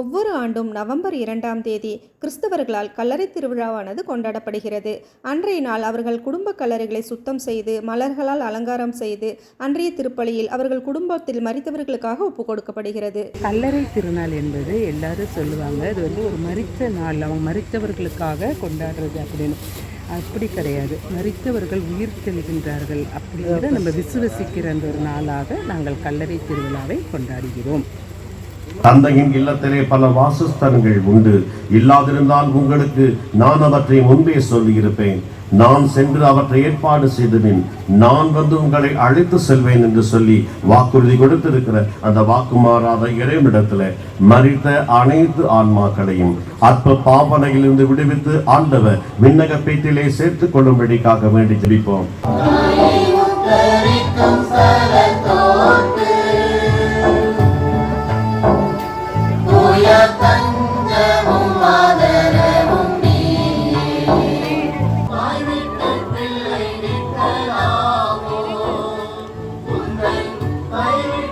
ஒவ்வொரு ஆண்டும் நவம்பர் இரண்டாம் தேதி கிறிஸ்தவர்களால் கல்லறை திருவிழாவானது கொண்டாடப்படுகிறது. அன்றைய நாள் அவர்கள் குடும்ப கல்லறைகளை சுத்தம் செய்து மலர்களால் அலங்காரம் செய்து அன்றைய திருப்பலியில் அவர்கள் குடும்பத்தில் மறித்தவர்களுக்காக ஒப்பு கொடுக்கப்படுகிறது. கல்லறை திருநாள் என்பது எல்லாரும் சொல்லுவாங்க. அது வந்து ஒரு மறித்த நாள். அவங்க மறித்தவர்களுக்காக கொண்டாடுறது அப்படின்னு. அப்படி கிடையாது. மறித்தவர்கள் உயிர் தெளிகின்றார்கள் அப்படிங்கிறத நம்ம விசுவசிக்கிற அந்த ஒரு நாளாக நாங்கள் கல்லறை திருவிழாவை கொண்டாடுகிறோம். தந்தையின் இல்லத்திலே பல வாசஸ்தலங்கள் உண்டு. இல்லாதிருந்தால் உங்களுக்கு நான் அவற்றை முன்பே சொல்லியிருப்பேன். நான் சென்று அவற்றை ஏற்பாடு செய்தபின் நான் வந்து உங்களை அழைத்து செல்வேன் என்று சொல்லி வாக்குறுதி கொடுத்திருக்கிற அந்த வாக்கு மாறாத இறைவிடத்துல மறித்த அனைத்து ஆன்மாக்களையும் அற்ப பாவனையிலிருந்து விடுவித்து ஆண்டவர் விண்ணக பேட்டிலே சேர்த்துக் கொள்ளும்படிக்காக வேண்டி ஜெபிப்போம். 来一